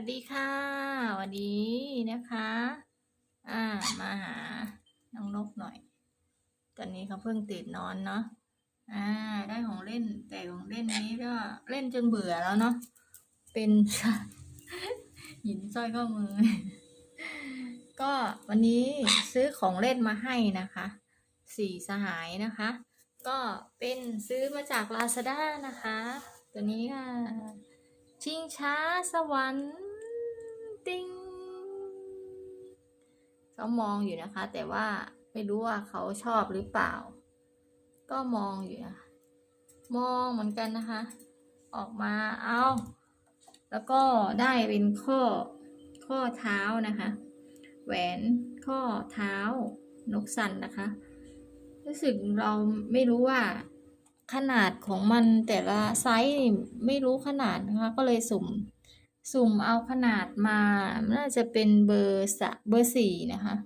วัสดีค่ะวันนี้นะคะ อ่ามาหาน้องนกหน่อย ตอนนี้เขาเพิ่งตื่นนอนเนาะอ่า ได้ของเล่นแต่ของเล่นนี้ก็เล่นจนเบื่อแล้วเนาะเป็นหินสร้อยข้อมือ ก็วันนี้ซื้อของเล่นมาให้นะคะสี่สหายนะคะ ก็เป็นซื้อมาจากลาซาด้านะคะ ตัวนี้ค่ะชิงช้าสวรรค์ ติงเขามองอยู่นะคะ แต่ว่าไม่รู้ว่าเขาชอบหรือเปล่า ก็มองอยู่นะคะมองเหมือนกันนะคะ ออกมาเอาแล้วก็ได้เป็นข้อข้อเท้านะคะ แหวนข้อเท้านกสันนะคะ รู้สึกเราไม่รู้ว่าขนาดของมันแต่ละไซส์ไม่รู้ขนาดนะคะ ก็เลยสุ่ม สุ่มเอาขนาดมา น่าจะเป็นเบอร์สะเบอร์สี่นะคะ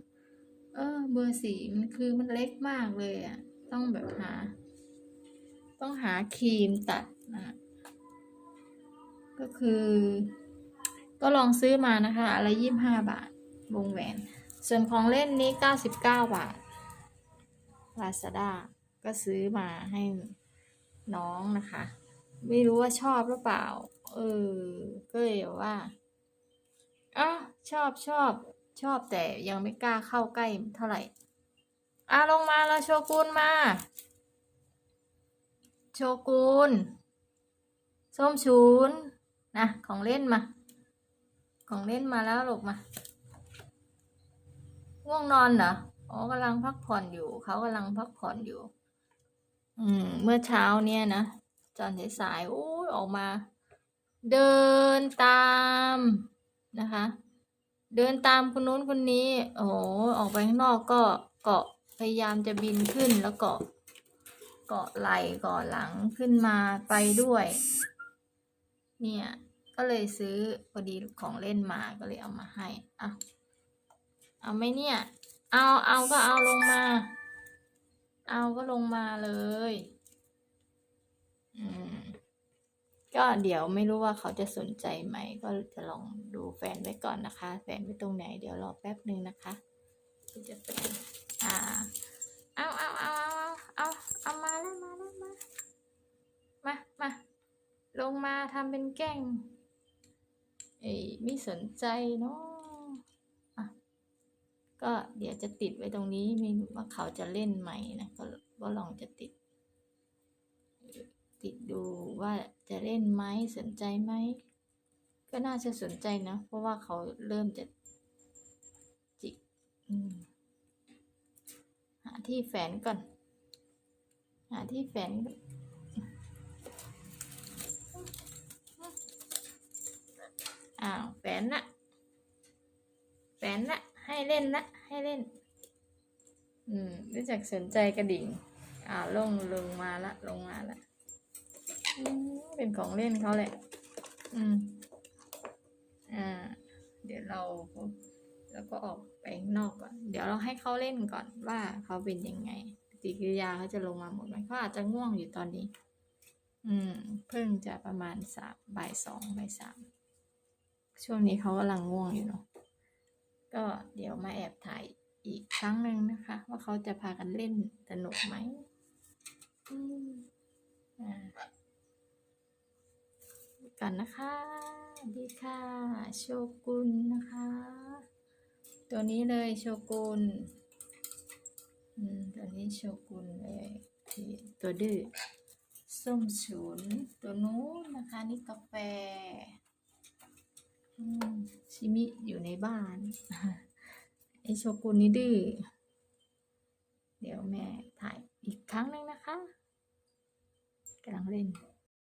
เออ เบอร์สี่มันคือมันเล็กมากเลยอะ่ะ ต้องแบบหา ต้องหาครีมตัดนะก็คือ ก็ลองซื้อมานะคะอะไรยี่ห้าบาท วงแหวน ส่วนของเล่นนี้เก้าสิบเก้าบาทลาซาด้าก็ซื้อมาให้น้องนะคะ ไม่รู้ว่าชอบหรือเปล่า เออ ก็เลยแบบว่าอะชอบชอบชอบแต่ยังไม่กล้าเข้าใกล้เท่าไหร่อะลงมาแล้วโชกุนมา โชกุนส้มชูนนะของเล่นมา ของเล่นมาแล้วลูกมาง่วงนอนเหรออ๋อกำลังพักผ่อนอยู่ เขากำลังพักผ่อนอยู่ อืม เมื่อเช้าเนี่ยนะตอนสายๆโอ้ยออกมา เดินตามนะคะ เดินตามคนนู้นคนนี้ โอ้โหออกไปข้างนอกก็เกาะพยายามจะบินขึ้นแล้วเกาะเกาะไหล่เกาะหลังขึ้นมาไปด้วย เนี่ยก็เลยซื้อพอดีของเล่นมาก็เลยเอามาให้อะเอาไหมเนี่ย เอาเอาก็เอาลงมา เอาก็ลงมาเลย อืม ก็เดี๋ยวไม่รู้ว่าเขาจะสนใจไหม ก็จะลองดูแฟนไว้ก่อนนะคะ แฟนไว้ตรงไหน เดี๋ยวรอแป๊บหนึ่งนะคะที่จะเป็นอ่าเอาเอาเอาเอาเอาเอามาแล้วมาแล้วมามามาลงมาทำเป็นแกล้งเอ้ไม่สนใจเนาะอะก็เดี๋ยวจะติดไว้ตรงนี้ไม่รู้ว่าเขาจะเล่นไหมนะก็ก็ลองจะติด ติดดูว่าจะเล่นไหมสนใจไหม ก็น่าจะสนใจนะ เพราะว่าเขาเริ่มจะจิกหาที่แฝนก่อน หาที่แฝนก่อนอ้าวแฝนละแฝนละให้เล่นละให้เล่น อืมรู้จักสนใจกระดิ่ง อ่าลงลงมาละลงมาละ เป็นของเล่นเขาแหละ อืม อ่า เดี๋ยวเราแล้วก็ออกไปนอกก่อน เดี๋ยวเราให้เขาเล่นก่อนว่าเขาเป็นยังไงปฏิกิริยาเขาจะลงมาหมดไหมเขาอาจจะง่วงอยู่ตอนนี้ อืม เพิ่งจะประมาณสามบ่ายสองบ่ายสามช่วงนี้เขากำลังง่วงอยู่เนาะ ก็เดี๋ยวมาแอบถ่ายอีกครั้งหนึ่งนะคะ ว่าเขาจะพากันเล่นสนุกไหมอืมอ่า กันนะคะดีค่ะ โชกุนนะคะ ตัวนี้เลยโชกุนอืมตัวนี้โชกุนเลยที่ตัวดื้อส้มฉุนตัวนู้นนะคะ นี่กาแฟอืมชิมิอยู่ในบ้านไอโชกุนนี่ดื้อเดี๋ยวแม่ถ่ายอีกครั้งหนึ่งนะคะกำลังเล่น